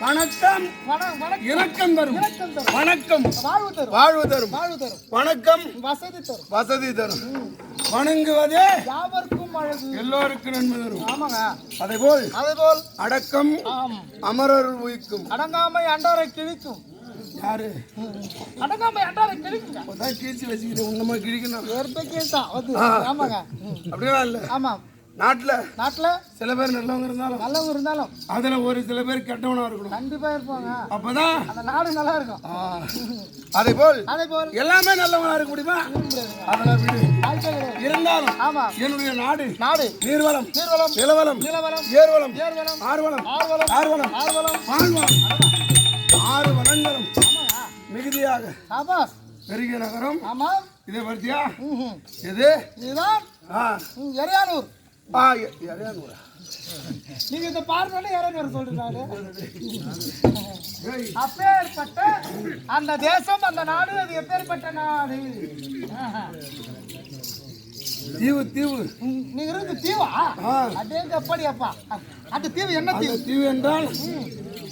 வணக்கம். வணக்கம் வணக்கம். வண- வணக்கம் இணக்கம் தரும். வணக்கம். வாழ்வு தரும். வணக்கம். வசதி தரும். வசதி தரும். வணங்குவதே யாவர்க்கும் அழகு. எல்லோருக்கும் நன்மை தரும். ஆமாங்க. அதேபோல் அதேபோல் அடக்கம் ஆம். அமரர் உயிக்கும் அடங்காமை அண்டாரை கிழிக்கும். யாரு? அடங்காமை அண்டாரை அப்பதான் கீழ்ச்சி வச்சுக்கிட்டு உன்னமா கிழிக்கணும். அது. அப்படிலாம் இல்ல. ஆமாம். நாட்டுல நாட்டுல சில பேர் நல்லவங்க இருந்தாலும் நல்லவங்க இருந்தாலும் அதுல ஒரு சில பேர் கெட்டவனா இருக்கணும். கண்டிப்பா இருப்பாங்க. அப்பதான் அந்த நாடு நல்லா இருக்கும். அதே போல் அதே போல் எல்லாமே நல்லவங்களா இருக்க முடியுமா. அதெல்லாம் விடு. இருந்தாலும் ஆமா. என்னுடைய நாடு நாடு. நீர்வளம் நீர்வளம். நிலவளம் நீலவளம். ஏர்வளம் ஏர்வளம். ஆர்வளம் ஆர்வலம். ஆர்வளம் ஆர்வலம். பால்வளம் ஆறு வளங்களும் மிகுதியாக சாபாஸ் பெருகிய நகரம். ஆமா. இதை ம்ஹும். எது? இதுதான் எறையானூர் ஆ? நீங்க இந்த பார்வையில எறையானூர் சொல்றாரு அப்பேற்பட்ட அந்த தேசம் அந்த நாடு அது எப்பேற்பட்ட நாடு. தீவு தீவு. நீங்க இருந்து தீவா? அப்படி அப்பா அந்த தீவு என்ன தீவு? தீவு என்றால்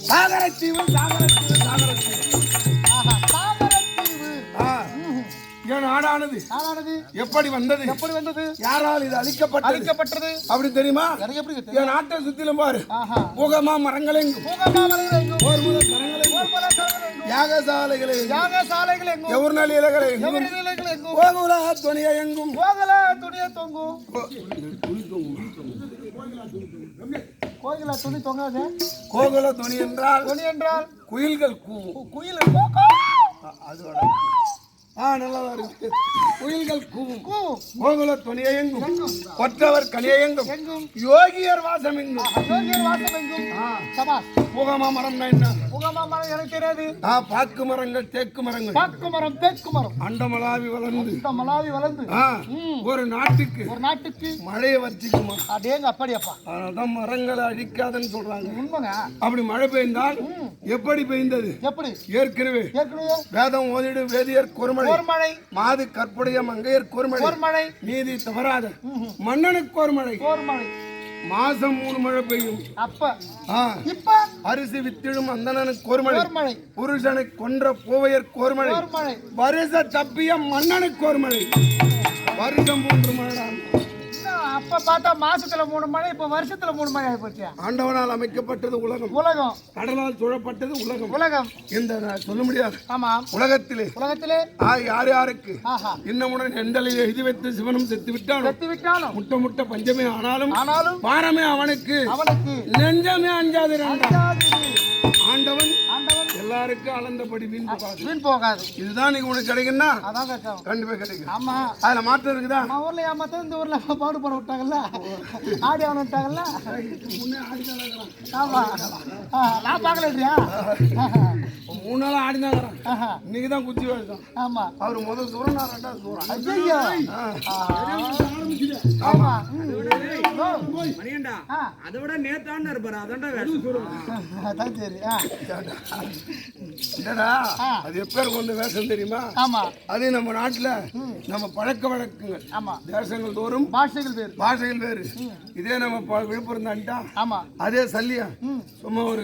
சாகர தீவு சாகர தீவு சாகர தீவு என் நாடானது? நாடானது? எப்படி வந்தது? எப்படி வந்தது? யாரால் இது அழிக்கப்பட்டது? அழிக்கப்பட்டது? அப்படி தெரியுமா? என் நாட்டை சுத்திலும் பாரு. பூகமா எங்கும் யாகசாலைகளை யாக சாலைகள் எங்கும் எவர் இலைகளை கோகுல துணிய எங்கும் போகல துணிய தொங்கும் கோயில துணி தொங்காது. கோகுல துணி என்றால் துணி என்றால்? குயில்கள் கூவும். குயில். அதோட ஆ நல்லா இருக்கு. குயில்கள் கூவும். கோகுல துணிய எங்கும். கொற்றவர் கனிய எங்கும். எங்கும். யோகியர் வாசம் எங்கும். அயோக்கியர் வாசம் எங்கும். சபாஸ் பூகமா மரம் என்ன? புகமா மரம் எனக்கு தெரியாது ஆ பாக்கு மரங்கள் தேக்கு மரங்கள். பாக்கு மரம் தேக்கு மரம். அண்டமலாவி வளர்ந்து. இந்த மலாவி வளர்ந்து ஒரு நாட்டுக்கு. ஒரு நாட்டுக்கு. மழையை வர்த்திக்குமா அடேங்க அப்படி அப்பா அதனால்தான் மரங்களை அழிக்காதன்னு சொல்றாங்க. உண்மைங்க. அப்படி மழை பெய்ந்தால் எப்படி பெய்ந்தது? எப்படி? ஏற்கனவே ஏற்கனவே வேதம் ஓதிடு வேதியர் குறுமழை ஒரு மழை மாது கற்புடைய மங்கையர் குறுமழை ஒரு மழை நீதி தவறாத மன்னனுக்கு ஒரு மழை ஒரு மழை மாசம் மூணு மழை பெய்யும். அப்ப இப்ப? அரிசி வித்திடும் அந்தணனுக்கு ஒரு மழை ஒரு மழை புருஷனை கொன்ற பூவையர் கோர்மழை வருஷ தப்பிய மன்னனுக்கு ஒரு மழை வருஷம் மூன்று மழை. அப்ப பார்த்தா மாசத்துல மூணு மழை இப்ப வருஷத்துல மூணு மழை ஆயிப்போச்சு. ஆண்டவனால் அமைக்கப்பட்டது உலகம். உலகம். கடலால் சூழப்பட்டது உலகம். உலகம். இந்த சொல்ல முடியாது. ஆமா. உலகத்திலே. உலகத்திலே. யார் யாருக்கு? இன்னமுடன் எந்தலையை எழுதி வைத்து சிவனும் செத்து விட்டாலும் செத்து விட்டாலும் முட்டை முட்டை பஞ்சமே ஆனாலும் ஆனாலும் வாரமே அவனுக்கு. அவனுக்கு. நெஞ்சமே அஞ்சாது அஞ்சாதீரு. ஆண்டவன் ஆண்டவன் எல்லாருக்கும் அளந்தபடி வீண் போகாது. வீண் போகாது. இதுதான் நீங்க உனக்கு கிடைக்குன்னா அதான் கஷ்டம் கண்டிப்பா கிடைக்கும். ஆமா. அதுல மாற்றம் இருக்குதா? நம்ம ஊர்ல ஏமாத்த இந்த ஊர்ல பாடு பண்ண விட்டாங்கல்ல? ஆடி அவன விட்டாங்கல்ல. ஆமா. நான் பார்க்கல இல்லையா? மூணு நாள் ஆடினாங்கிறான் ஆஹா, இன்னைக்கு தான் குச்சி வருஷம் ஆமா. அவர் முதல் சூறன் நான் ரெண்டாவது ஐயோ. ஆமா. மணியண்டா அதை விட நேத்தான்னு இருப்பாரு அதான்டா வேஷம். சரி. ஆ. அது எப்பேர் கொண்டு வேஷம் தெரியுமா? ஆமா. அது நம்ம நாட்டுல நம்ம பழக்க வழக்கங்கள். ஆமா. தேசங்கள் தோறும் பாஷைகள் பேர் பாஷைகள் வேறு. இதே நம்ம ப- விழுப்புரம் தாண்டிட்டா ஆமா. அதே சல்லியா. சும்மா ஒரு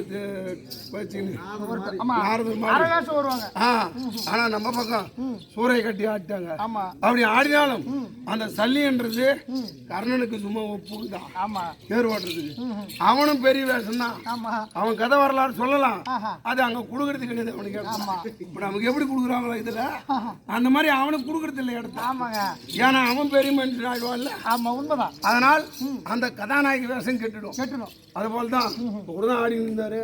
ஆனா நம்ம பக்கம் சூறை கட்டி ஆடிட்டாங்க ஆமா. அப்படி ஆடினாலும் அந்த சல்லின்றது கர்ணனுக்கு சும்மா ஒப்புக்குதான் ஏர் ஓட்டுறதுக்கு அவனும் பெரிய வேஷம் தான். அவன் கதை வரலாறு சொல்லலாம். அது அங்க குடுக்கறது கிடையாது அவனுக்கு இப்ப நமக்கு எப்படி குடுக்குறாங்களோ இதுல? அந்த மாதிரி அவனுக்கு குடுக்கறது இல்லை இடத்த ஆமாங்க. ஏன்னா அவன் பெரிய மனுஷன் ஆயிடுவான்ல ஆமா உண்மைதான். அதனால் அந்த கதாநாயகி வேஷம் கெட்டுடும். கேட்டுடும். அது போல தான் ஒரு தான் ஆடி இருந்தாரு.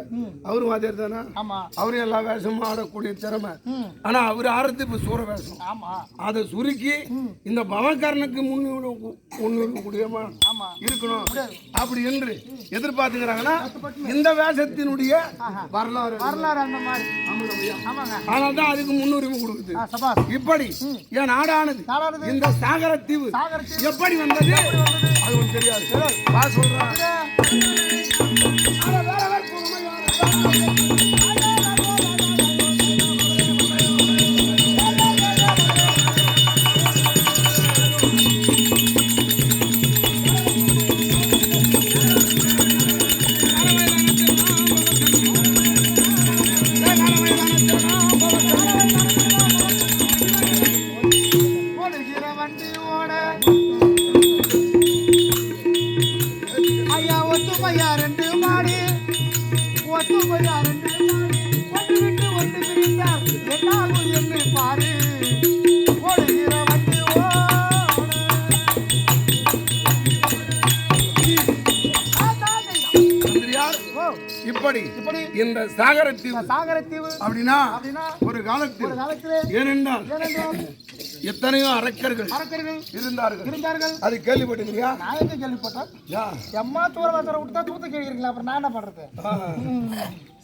அவரும் வாத்தியார் தானே? ஆமா. அவரும் எல்லா வேஷம் ஆடக்கூடிய திறமை. ஆனா அவர் ஆடுறது இப்ப சூர வேஷம். ஆமா. அதை சுருக்கி இந்த பவன்காரனுக்கு முன்னு முன்னிற்கக்கூடியமா ஆமா. இருக்கணும். அப்படி என்று எதிர்பார்த்துக்கிறாங்கன்னா இந்த வேஷத்தினுடைய வரலாறு வரலாறு அந்த மாதிரி. ஆனால் தான் அதுக்கு முன்னுரிமை கொடுக்குது. இப்படி என் நாடானது? இந்த சாகரத்தீவு சாகரத்தீவு. எப்படி வந்தது? அது தெரியாது. சொல்றேன் இப்படி. இந்த சாகரத்தீவு. சாகரத்தீவு. அப்படின்னா அப்படின்னா ஒரு காலத்தில் ஏனென்றால் எத்தனையோ அரக்கர்கள் அரக்கர்கள் இருந்தார்கள். இருந்தார்கள். அது கேள்விப்பட்டீங்களா நான் எங்க கேள்விப்பட்டேன்? யா. எம்மா தூரவாசரை விட்டு தூத்த கேட்கிறீங்களா அப்புறம் நான் என்ன பண்றது.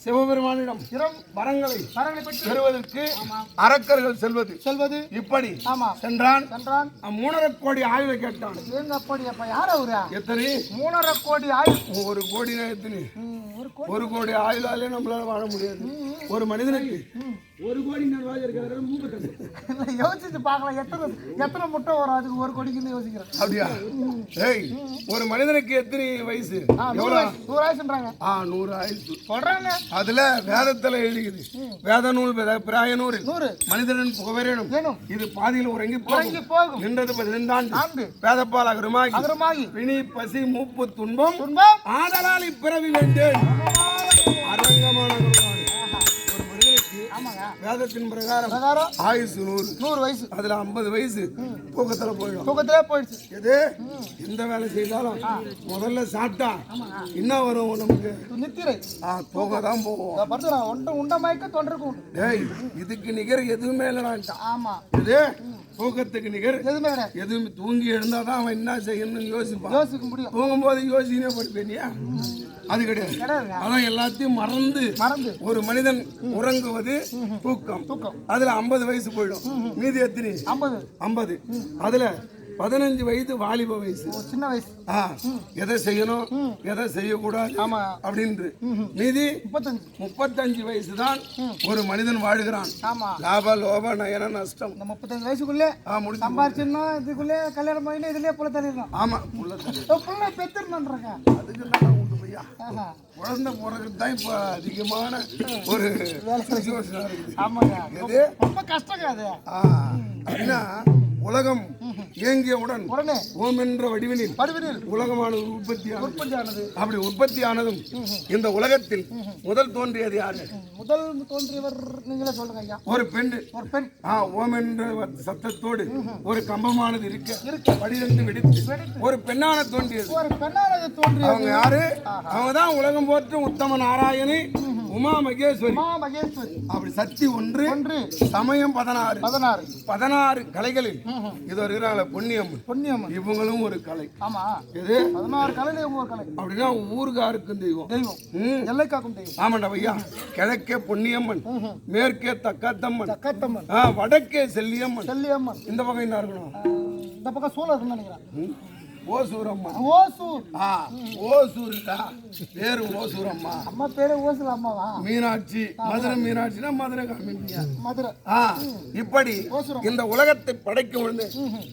சிவபெருமானிடம் இரம் வரங்களை பெறுவதற்கு அரக்கர்கள் செல்வது. சொல்வது. இப்படி ஆமா. சென்றான். சென்றான். மூணரை கோடி ஆயுளை கேட்டான். எங்க அப்படி? அப்ப யார் அவரா? எத்தனை? மூணரை கோடி ஆயுள். ஒரு கோடி எத்தனை ஒரு கோடி ஒரு ஆயுளாலே நம்மளால வாழ முடியாது. ஒரு மனிதனுக்கு ஒரு கோடி நான் இருக்கிற யோசிச்சு பார்க்கலாம். எத்தனை எத்தனை முட்டை வரும் அதுக்கு ஒரு கோடிக்குன்னு யோசிக்கிறேன். அப்படியா? ஏய் ஒரு மனிதனுக்கு எத்தனை வயசு? ஆ, நூறு ஆயுசுன்றாங்க. ஆ நூறு ஆயுசு. சொல்றாங்க. அதுல வேதத்துல எழுதிக்குது. வேத நூல் பிராய நூறு நூறு. மனிதனின் புகவேறணும் வேணும் இது பாதியில் உறங்கி உறங்கி போகும். நின்றது பதினைந்தாண்டு நான்கு வேதப்பால் அகரமாகி. அகரமாகி. பிணி பசி மூப்பு துன்பம். துன்பம். ஆதலால் இப்பிறவி வேண்டேன் அரங்கமான வேதத்தின் பிரகாரம் பிரகாரம் ஆயுசு நூறு. நூறு வயசு. அதுல ஐம்பது வயசு. தூக்கத்துல போயிடும். தூக்கத்திலே போயிடுச்சு. எது? எந்த வேலை செய்தாலும் முதல்ல சாப்பிட்டா என்ன வரும் நமக்கு நித்திரை. ஆ தூக்கம். தான் போவோம் ஒன்றை உண்ட மயக்க தொண்டருக்கு உண்டு. டேய் இதுக்கு நிகர் எதுவுமே இல்லைடான்ட்டான் ஆமா. இது தூக்கத்துக்கு நிகர்? எதுவுமே எதுவும் தூங்கி எழுந்தாதான் அவன் என்ன செய்யணும்னு யோசிப்பான். யோசிக்க முடியும். தூங்கும் போது யோசிக்கவே படிப்பேனியா அது கிடையாது. அதான் எல்லாத்தையும் மறந்து மறந்து. ஒரு மனிதன் உறங்குவது தூக்கம். தூக்கம். அதுல ஐம்பது வயசு போயிடும். மீதி எத்தனை? ஐம்பது. ஐம்பது. அதுல பதினஞ்சு வயது வாலிப வயசு. சின்ன வயசு. ஆ எதை செய்யணும்? எதை செய்யக்கூடாது? ஆமா. அப்படின்று. மீதி முப்பத்தஞ்சு. முப்பத்தஞ்சு வயசு தான் ஒரு மனிதன் வாழுகிறான். ஆமா. லாப லோப நயன நஷ்டம். இந்த முப்பத்தஞ்சு வயசுக்குள்ளே முடிச்சு சம்பாரிச்சிடணும் இதுக்குள்ளே கல்யாணம் பண்ணிட்டு இதுலயே புள்ள தள்ளிடணும். ஆமா தள்ளு. புள்ள பெத்துருணுன்றாங்க அதுக்கு என்ன ஆஹா. குழந்தை பிறகு தான் இப்ப அதிகமான ஒரு ஆ இருக்குது. ஆமாங்க. ரொம்ப கஷ்டங்க அது. அப்படின்னா உலகம் இயங்கியவுடன் உடனே ஓம் என்ற வடிவினில் படுவினில் உலகமானது உற்பத்தியானது. உற்பத்தி ஆனது அப்படி உற்பத்தியானதும் இந்த உலகத்தில் முதல் தோன்றியது யாரு? முதல் தோன்றியவர் நீங்களே சொல்லுங்க ஐயா. ஒரு பெண். ஒரு பெண். ஆ ஓம் என்ற சத்தத்தோடு ஒரு கம்பமானது இருக்க படிதந்து வெடித்து ஒரு பெண்ணான தோன்றியது. ஒரு பெண்ணானது தோன்றியது. அவங்க யாரு? அவங்க தான் உலகம் போற்றும் உத்தம நாராயணி உமா மகேஸ்வரி. உமா மகேஸ்வரி. அப்படி சக்தி ஒன்று ஒன்று. சமயம் பதினாறு. பதினாறு. பதினாறு கலைகளில் இது இருக்கிறாங்களே பொன்னியம் பொன்னியம்மன். இவங்களும் ஒரு கலை. ஆமா. எது? பதினாறு கலையில இவங்க ஒரு கலை. அப்படின்னா ஊருகாருக்கும் தெய்வம். தெய்வம். எல்லை காக்கும் தெய்வம். ஆமாண்டா ஐயா கிழக்கே பொன்னியம்மன் மேற்கே தக்காத்தம்மன் தக்கத்தம்மன். வடக்கே செல்லியம்மன். செல்லியம்மன். இந்த பக்கம் என்ன இருக்கணும்? இந்த பக்கம் சூழல் இருக்குன்னு நினைக்கிறேன் ம். ஓசூரம்மன் ஓசூர். ஆ ஓசூருக்கா. பேரு ஓசூரம்மா. அம்மா பேரு ஓசூர் அம்மாவா? மீனாட்சி மதுரை மீனாட்சினா மதுரை காமிப்பியா மதுரை. ஆ இப்படி. இந்த உலகத்தை படைக்கும் பொழுது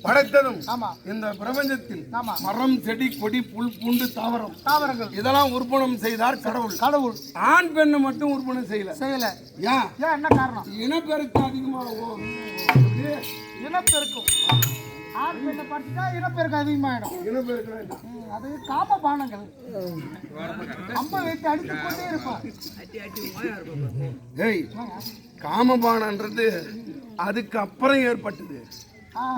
படைத்ததும் இந்த பிரபஞ்சத்தில் மரம் செடி கொடி புல் பூண்டு தாவரம் தாவரங்கள். இதெல்லாம் உற்பணம் செய்தார் கடவுள். கடவுள். ஆண் பெண்ணை மட்டும் உற்பணம் செய்யல. செய்யல. ஏன்? ஏன் என்ன காரணம்? இனப்பெருக்கம் அதிகமாகும் இனப்பெருக்கம். ஆண் பெண்ணை பார்த்துட்டா இனப்பெருக்கம் அதிகமாயிடும். இனப்பெருக்கம் அது காம பானங்கள். அம்மா வைத்து அடித்து கொண்டே இருக்கும் ஏய் காமபானன்றது அதுக்கு அப்புறம் ஏற்பட்டது.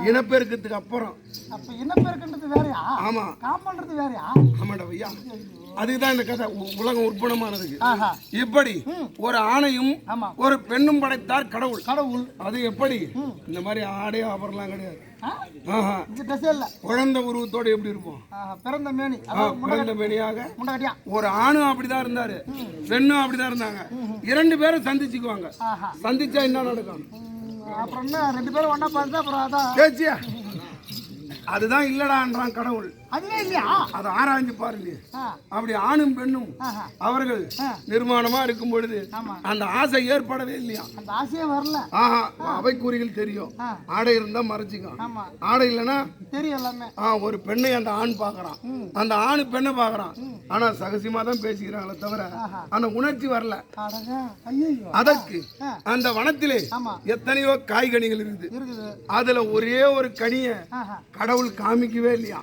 இனப்பெருக்கத்துக்கு அப்புறம். அப்ப இனப்பெருக்கன்றது வேறயா? ஆமா. காமன்றது வேறயா? ஆமாடா ஐயா. அதுக்குதான் இந்த கதை உலகம் உற்பனமானதுக்கு ஆஹா. இப்படி ஒரு ஆணையும் ஒரு பெண்ணும் படைத்தார் கடவுள். கடவுள். அது எப்படி? இந்த மாதிரி ஆடே ஆபரம்லாம் கிடையாது. குழந்தை உருவத்தோட எப்படி இருப்போம்? பிறந்த மேனி. பிறந்த மேனியாக ஒரு ஆணும் அப்படிதான் இருந்தாரு. பெண்ணும் அப்படிதான் இருந்தாங்க. இரண்டு பேரும் சந்திச்சுக்குவாங்க. சந்திச்சா என்ன நடக்கும்? அப்புறம் ரெண்டு பேரும் ஒண்ணா பார்த்து அப்புறம் அதான். அதுதான் இல்லடான்றான் கடவுள். அதுவே இல்லையா? அதை ஆராய்ஞ்சு பாருங்க. அப்படி ஆணும் பெண்ணும். அவர்கள். நிர்மாணமா இருக்கும் பொழுது. அந்த ஆசை ஏற்படவே இல்லையா? அந்த ஆசையே வரல. ஆஹா அவைக்குறிகள் தெரியும். ஆ. ஆடை இருந்தா மறைச்சிக்கும். ஆமா. ஆடை இல்லைன்னா தெரியும் எல்லாமே. ஆ ஒரு பெண்ணை அந்த ஆண் பார்க்கறான். அந்த ஆணு பெண்ணை பார்க்கறான். ஆனா சகசியமா தான் பேசிக்கிறாங்களே தவிர. அந்த உணர்ச்சி வரல. அதற்கு. அந்த வனத்திலே எத்தனையோ காய்கனிகள் இருக்குது. அதுல ஒரே ஒரு கனியை கடவுள் காமிக்கவே இல்லையா?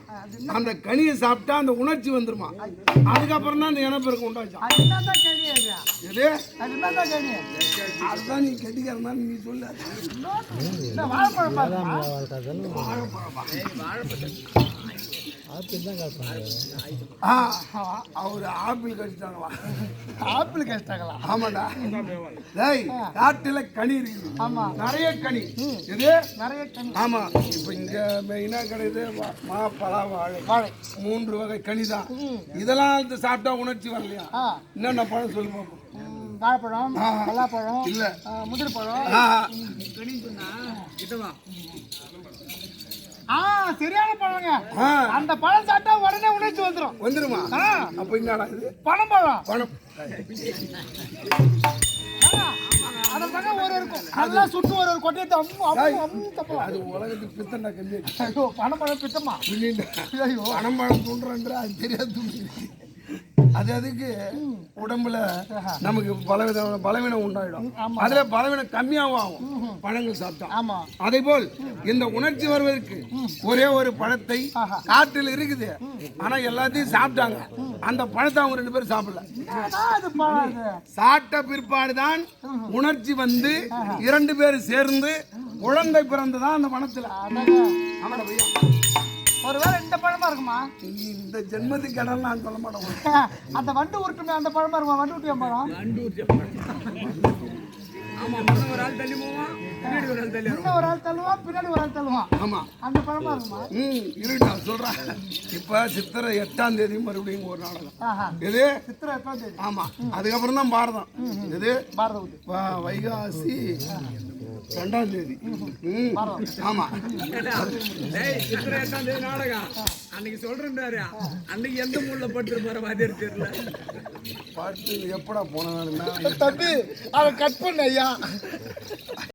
அந்த கனியை சாப்பிட்டா அந்த உணர்ச்சி வந்துருமா? அதுக்கப்புறம் தான் அந்த இனப்பெருக்கம் அது எது? அதுதான் நீ கட்டிக்கிறதா நீ சொல்ல. வாழைப்பழம் ஆ, அவரு ஆப்பிள் கடிச்சிட்டாங்களா? ஆப்பிள் கஷ்டங்களா ஆமாடா. டேய் காட்டுல கனி இருக்குது. ஆமா. நிறைய கனி. இது நிறைய கனி. ஆமா. இப்ப இங்க மெயினா கிடையாது. மா பலா வாழை. வாழை. மூன்று வகை கனி தான். இதெல்லாம் வந்து சாப்பிட்டா உணர்ச்சி வரலையா? என்னென்ன பழம் சொல்லு பார்ப்போம் வாழைப்பழம் பலாப்பழம் இல்ல. ஆ, முந்திரி பழம். ஆ, கிட்டவா ஆ சரியான பழங்க. அந்த பழம் சாப்பிட்டா உடனே உணர்ச்சி வந்துடும் வந்துருமா? அப்ப என்னடா இது? பணம் பழம். பணம் ஒரு இருக்கும் அதெல்லாம் சுட்டு ஒரு ஒரு கொட்டையை அம்மு அம்மு அம்மு தப்பலாம் அது உலகத்துக்கு பித்தண்டா கம்மி ஐயோ பணம் பழம் பித்தமா? ஐயோ. பணம் பழம் தூண்டுறன்ற அது தெரியாது தூண்டுது. அது அதுக்கு உடம்புல நமக்கு பலவித பலவீனம் உண்டாயிடும். அதுல பலவீனம் கம்மியாகவும் ஆகும் பழங்கள் சாப்பிட்டா. ஆமா. அதே போல் இந்த உணர்ச்சி வருவதற்கு ஒரே ஒரு பழத்தை. காட்டில் இருக்குது. ஆனா எல்லாத்தையும் சாப்பிட்டாங்க. அந்த பழத்தை அவங்க ரெண்டு பேரும் சாப்பிடல. சாப்பிட்ட பிற்பாடுதான் உணர்ச்சி வந்து இரண்டு பேரும் சேர்ந்து குழந்தை பிறந்துதான் அந்த பணத்துல. ஆமாடா பையா ஒருவேளை இந்த பழமா இருக்குமா? இந்த ஜென்மத்துக்கு இடம் நான் சொல்ல மாட்டேன். அந்த வண்டு உருட்டுமே அந்த பழமா இருக்குமா? வண்டு உருட்டிய பழம்? ஆமா முன்ன ஒரு ஆள் தள்ளி போவான் பின்னாடி ஒரு ஆள் தள்ளி ஒரு ஆள் தள்ளுவான் பின்னாடி ஒரு ஆள் தள்ளுவான். ஆமா. அந்த பழமா இருக்குமா? ம் சொல்றேன் இப்ப சித்திரை எட்டாம் தேதி மறுபடியும் ஒரு நாடகம் எது? சித்திரை எட்டாம் தேதி. ஆமா. அதுக்கப்புறம் தான் பாரதம். எது? பாரத ஊத்து வ- வைகாசி. ரெண்டாம் தேதி. ஆமா. தேதி நாடகம். அன்னைக்கு சொல்றேன்டாரு. அன்னைக்கு எந்த மூலைல படுத்துருப்பாரு வாத்தியார் தெரியல. பாட்டு எப்படா போனா தம்பி அவன் கட் பண்ண ஐயா.